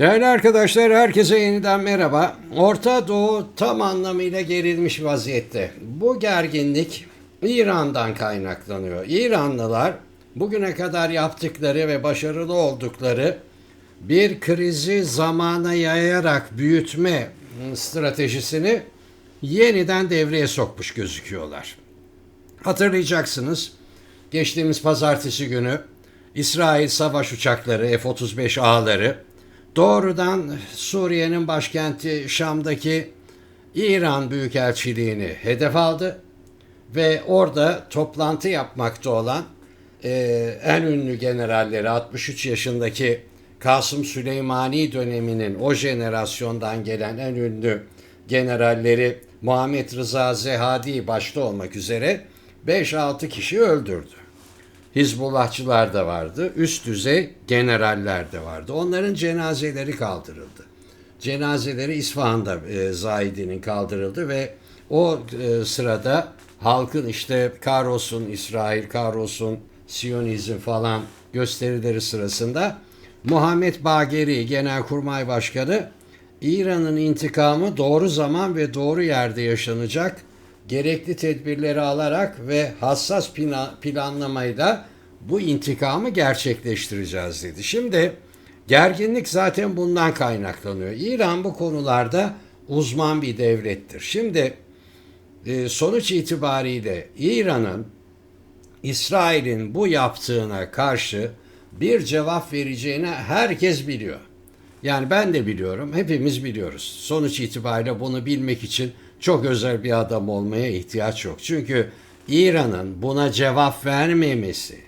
Değerli arkadaşlar herkese yeniden merhaba. Orta Doğu tam anlamıyla gerilmiş vaziyette. Bu gerginlik İran'dan kaynaklanıyor. İranlılar bugüne kadar yaptıkları ve başarılı oldukları bir krizi zamana yayarak büyütme stratejisini yeniden devreye sokmuş gözüküyorlar. Hatırlayacaksınız geçtiğimiz pazartesi günü İsrail savaş uçakları F-35A'ları doğrudan Suriye'nin başkenti Şam'daki İran Büyükelçiliğini hedef aldı ve orada toplantı yapmakta olan e, en ünlü generalleri 63 yaşındaki Kasım Süleymani döneminin o jenerasyondan gelen en ünlü generalleri Muhammed Rıza Zehadi başta olmak üzere 5-6 kişi öldürdü. Hizbullahçılar da vardı, üst düzey generaller de vardı. Onların cenazeleri kaldırıldı. Cenazeleri İsfahan'da e, Zahidi'nin kaldırıldı ve o e, sırada halkın işte kahrolsun İsrail, kahrolsun Siyonizm falan gösterileri sırasında Muhammed Bagheri Genelkurmay Başkanı İran'ın intikamı doğru zaman ve doğru yerde yaşanacak gerekli tedbirleri alarak ve hassas pla- planlamayla bu intikamı gerçekleştireceğiz dedi. Şimdi gerginlik zaten bundan kaynaklanıyor. İran bu konularda uzman bir devlettir. Şimdi e, sonuç itibariyle İran'ın İsrail'in bu yaptığına karşı bir cevap vereceğini herkes biliyor. Yani ben de biliyorum, hepimiz biliyoruz. Sonuç itibariyle bunu bilmek için çok özel bir adam olmaya ihtiyaç yok. Çünkü İran'ın buna cevap vermemesi,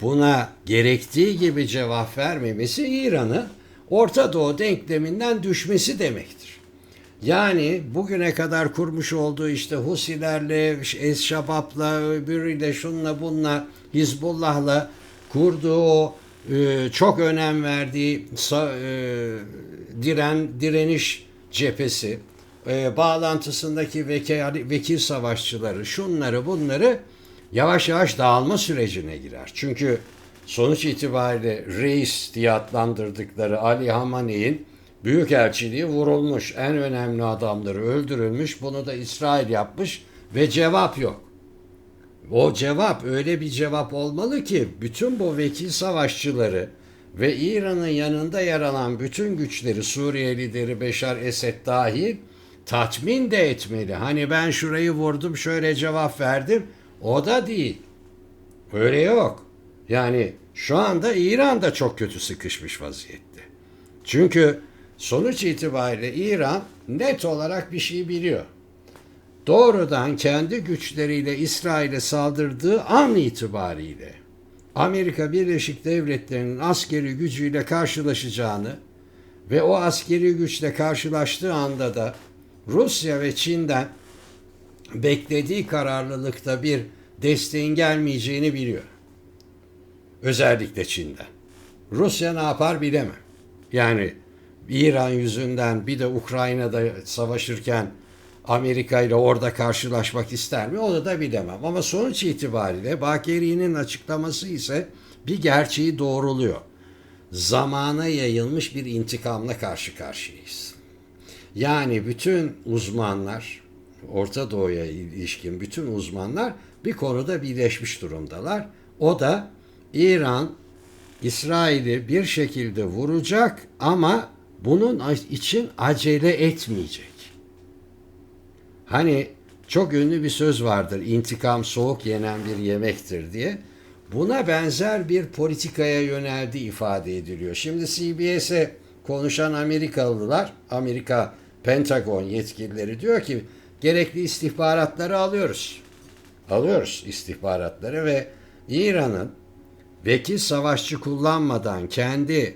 buna gerektiği gibi cevap vermemesi İran'ı Orta Doğu denkleminden düşmesi demektir. Yani bugüne kadar kurmuş olduğu işte Husilerle, Es-Şabab'la, öbürüyle, şunla bunla, Hizbullah'la kurduğu o e, çok önem verdiği e, diren direniş cephesi, e, bağlantısındaki vekil, vekil savaşçıları, şunları bunları yavaş yavaş dağılma sürecine girer. Çünkü sonuç itibariyle reis diye adlandırdıkları Ali Hamaney'in büyükelçiliği vurulmuş. En önemli adamları öldürülmüş. Bunu da İsrail yapmış ve cevap yok. O cevap öyle bir cevap olmalı ki bütün bu vekil savaşçıları ve İran'ın yanında yer alan bütün güçleri Suriye lideri Beşar Esed dahil tatmin de etmeli. Hani ben şurayı vurdum şöyle cevap verdim. O da değil. Öyle yok. Yani şu anda İran da çok kötü sıkışmış vaziyette. Çünkü sonuç itibariyle İran net olarak bir şey biliyor. Doğrudan kendi güçleriyle İsrail'e saldırdığı an itibariyle Amerika Birleşik Devletleri'nin askeri gücüyle karşılaşacağını ve o askeri güçle karşılaştığı anda da Rusya ve Çin'den beklediği kararlılıkta bir desteğin gelmeyeceğini biliyor. Özellikle Çin'den. Rusya ne yapar bilemem. Yani İran yüzünden bir de Ukrayna'da savaşırken Amerika ile orada karşılaşmak ister mi? Onu da bilemem. Ama sonuç itibariyle Bakeri'nin açıklaması ise bir gerçeği doğruluyor. Zamana yayılmış bir intikamla karşı karşıyayız. Yani bütün uzmanlar, Orta Doğu'ya ilişkin bütün uzmanlar bir konuda birleşmiş durumdalar. O da İran İsrail'i bir şekilde vuracak ama bunun için acele etmeyecek. Hani çok ünlü bir söz vardır. İntikam soğuk yenen bir yemektir diye. Buna benzer bir politikaya yöneldi ifade ediliyor. Şimdi CBS'e konuşan Amerikalılar, Amerika Pentagon yetkilileri diyor ki gerekli istihbaratları alıyoruz. Alıyoruz istihbaratları ve İran'ın vekil savaşçı kullanmadan kendi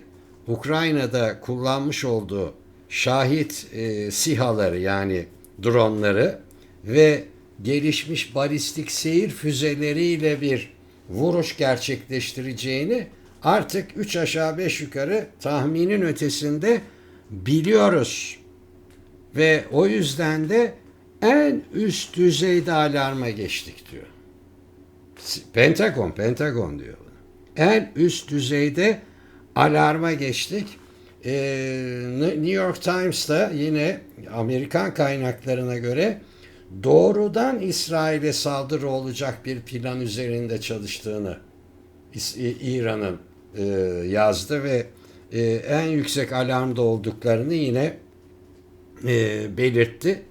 Ukrayna'da kullanmış olduğu şahit e, sihaları yani dronları ve gelişmiş balistik seyir füzeleriyle bir vuruş gerçekleştireceğini artık 3 aşağı 5 yukarı tahminin ötesinde biliyoruz. Ve o yüzden de en üst düzeyde alarma geçtik diyor. Pentagon, Pentagon diyor. En üst düzeyde alarma geçtik. e, New York Times'ta yine Amerikan kaynaklarına göre doğrudan İsrail'e saldırı olacak bir plan üzerinde çalıştığını İran'ın e, yazdı ve e, en yüksek alarmda olduklarını yine e, belirtti.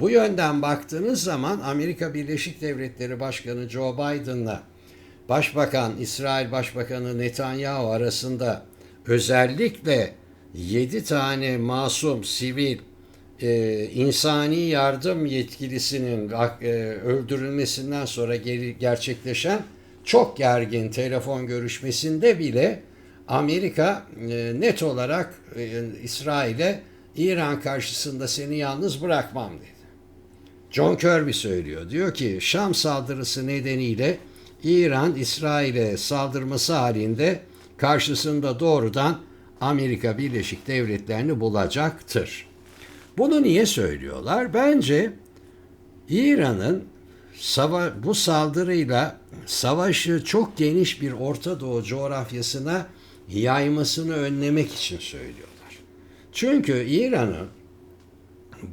Bu yönden baktığınız zaman Amerika Birleşik Devletleri Başkanı Joe Biden'la Başbakan İsrail Başbakanı Netanyahu arasında özellikle 7 tane masum sivil e, insani yardım yetkilisinin e, öldürülmesinden sonra geri, gerçekleşen çok gergin telefon görüşmesinde bile Amerika e, net olarak e, İsrail'e İran karşısında seni yalnız bırakmam dedi. John Kirby söylüyor. Diyor ki Şam saldırısı nedeniyle İran İsrail'e saldırması halinde karşısında doğrudan Amerika Birleşik Devletleri'ni bulacaktır. Bunu niye söylüyorlar? Bence İran'ın bu saldırıyla savaşı çok geniş bir Orta Doğu coğrafyasına yaymasını önlemek için söylüyorlar. Çünkü İran'ın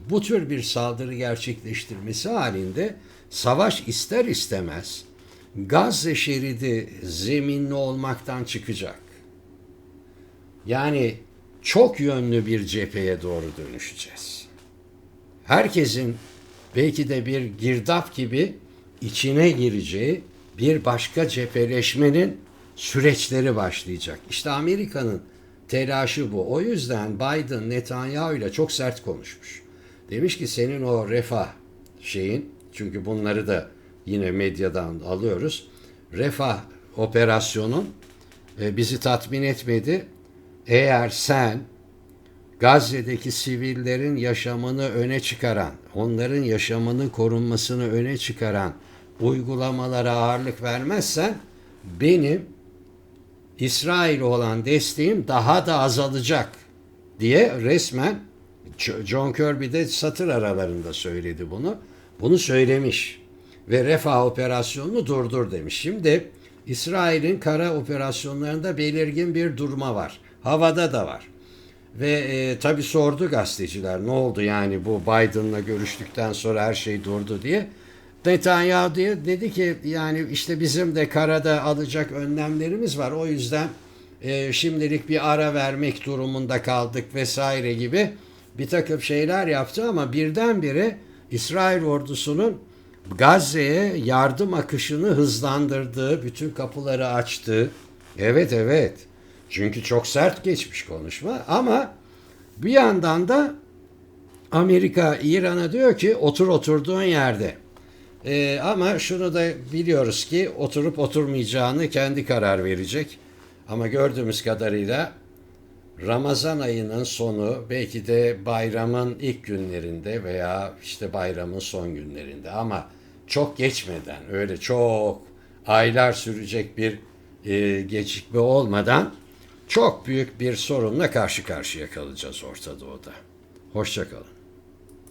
bu tür bir saldırı gerçekleştirmesi halinde savaş ister istemez Gazze şeridi zeminli olmaktan çıkacak. Yani çok yönlü bir cepheye doğru dönüşeceğiz. Herkesin belki de bir girdap gibi içine gireceği bir başka cepheleşmenin süreçleri başlayacak. İşte Amerika'nın telaşı bu. O yüzden Biden Netanyahu ile çok sert konuşmuş. Demiş ki senin o refah şeyin çünkü bunları da yine medyadan alıyoruz. Refah operasyonun e, bizi tatmin etmedi. Eğer sen Gazze'deki sivillerin yaşamını öne çıkaran, onların yaşamının korunmasını öne çıkaran uygulamalara ağırlık vermezsen benim İsrail olan desteğim daha da azalacak diye resmen John Kirby de satır aralarında söyledi bunu. Bunu söylemiş ve refah operasyonunu durdur demiş. Şimdi İsrail'in kara operasyonlarında belirgin bir durma var. Havada da var. Ve e, tabi sordu gazeteciler ne oldu yani bu Biden'la görüştükten sonra her şey durdu diye. Netanyahu diye dedi ki yani işte bizim de karada alacak önlemlerimiz var. O yüzden e, şimdilik bir ara vermek durumunda kaldık vesaire gibi bir takım şeyler yaptı ama birdenbire İsrail ordusunun Gazze'ye yardım akışını hızlandırdığı, bütün kapıları açtığı. Evet evet. Çünkü çok sert geçmiş konuşma ama bir yandan da Amerika İran'a diyor ki otur oturduğun yerde. Ee, ama şunu da biliyoruz ki oturup oturmayacağını kendi karar verecek. Ama gördüğümüz kadarıyla Ramazan ayının sonu belki de bayramın ilk günlerinde veya işte bayramın son günlerinde ama çok geçmeden öyle çok aylar sürecek bir e, gecikme olmadan çok büyük bir sorunla karşı karşıya kalacağız Orta Doğu'da. Hoşçakalın.